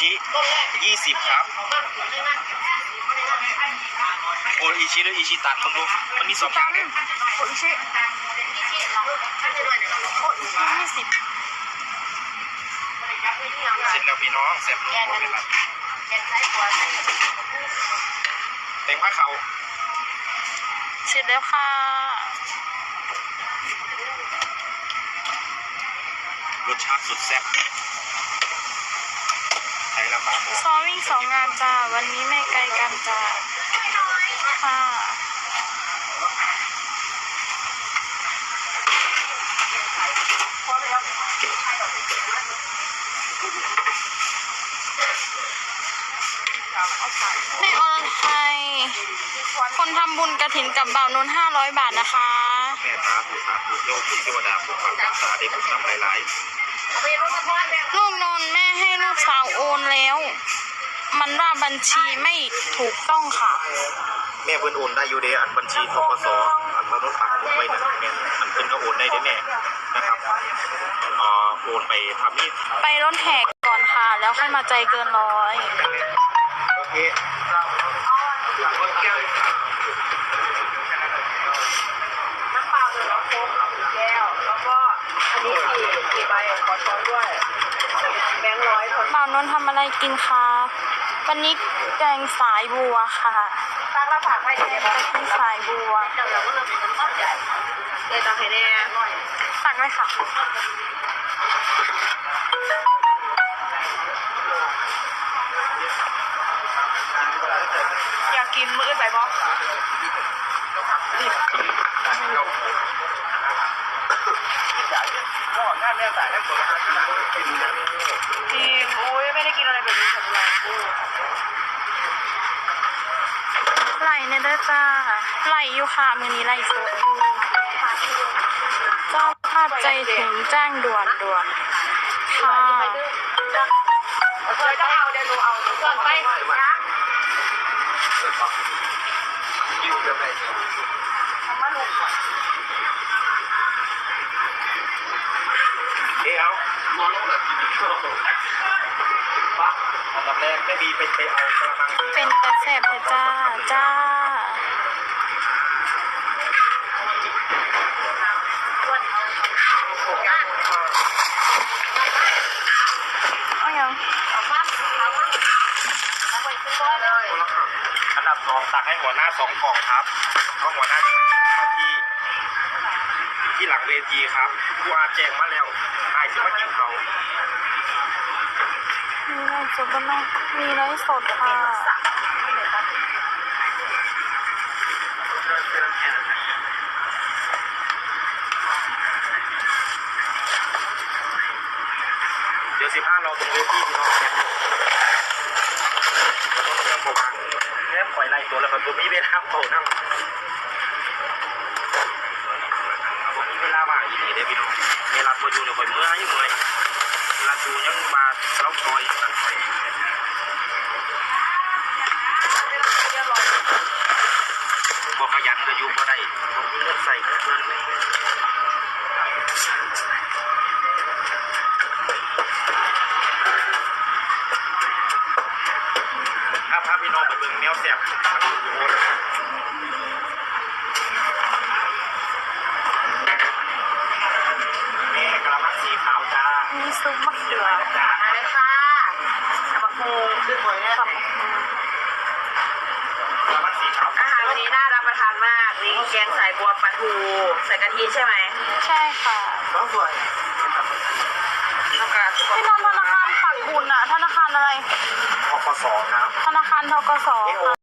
ชิยี่สิบครับ โออิชิหรืออิชิตันมึงดูมันมีสองอย่างเนี่ยโออิชิโออิชิยี่สิบเสร็จแล้วพี่น้องเสร็จแล้วไม่เป็นไรแต่งผ้าเขาวเสร็จแล้วค่ะรสชาติสุดแซ่บใช้แล้วครับ ซ้อมวิ่งสองงานจ้า วันนี้ไม่ไกลกันจ้าค่ะแม่อรไทยคนทำบุญกระถินกับเบ่านุนห้าร้อยบาทนะคะ แม่ตาผู้สาธุโยมที่เทวดาผู้ฟังรักษาได้บุญน้ำหลายลูกนนท์แม่ ให้ลูกสาวโอนแล้ว มันว่าบัญชีไม่ถูกต้องค่ะๆแม่เพิ่นโอนได้อยู่เด้อันบัญชีทกสอันมนุษย์ปักหมุดไว้นั่นแม่อันเพิ่นก็โอนได้เด้แม่นะครับเอ่อโอนไปทำนี่ไปรถแหกก่อนค่ะ แล้วค่อยมาใจเกินร้อย โอเคน้ำเปล่าหนึ่งแล้วโค้กหนึ่งแก้ว แล้วก็อันนี้สี่สี่ใบขอช้อนด้วยแบงค์ร้อยค นนทำอะไรกินคะวันนี้แกงสายบัวค่ะตั้งละผักให้แกได้งไหมกะทิสายบัวเลยตังให้แน่ตักเลยค่ะอยากกินมื้อใส่บอสจริงโอ้ยไม่ได้กินอะไรแบบนี้สักวันโอ้ ไหล เด้อจ้าไหลอยู่ค่ะมือนี้ไหลสดอยู่เจ้าภาพใจถึงแจ้งด่วนด่วนค่ะเคยก็เอาเดี๋ยวหนูเอาเกินไปเดี๋ยว อันดับแรกแม่บีไปไปเอากระมังเป็นกระแสบเถอะจ้าจ้า เอายังอันดับสองตักให้หัวหน้าสองกล่องครับเอาะหัวหน้าเข้าที่ ที่หลังเวทีครับผู้อาแจ้งมาแล้วอายสิมากินเขา มีไรสดบ้างไหมมีไรสดค่ะเดี๋ยวสิบห้าเราตรงเวทีพี่น้องเราต้องเริ่มโปรแกรมเริ่มปล่อยไล่ตัวแล้วมันตัวมีเวลาเป่านั่งผมมีเวลาว่างอีกทีเด้อพี่น้องเวลาตัวอยู่เนี่ยคอยเมื่อยเมื่อย เวลาดูยังมาเราคอยกันคอยบ่ขยันก็อยู่บ่ได้ต้องมีเงินใส่เงินเดือนถ้าพาพี่น้องไปเบิ่งแนวแสบทั้งอยู่โอน ซุปมะเขือจ้าอะไรค่ะบักมูคือหอยเนี่ยกับกระมังสีขาวอาหารวันนี้น่ารับประทานมากนี่แกงใส่บัวปลาทู ใส่กะทิใช่ไหมใช่ค่ะน้องสวยแล้วก็คือพี่นนท์ธนาคารปักบุญอะธนาคารอะไรอคสครับ ธนาคารทกสเอโอ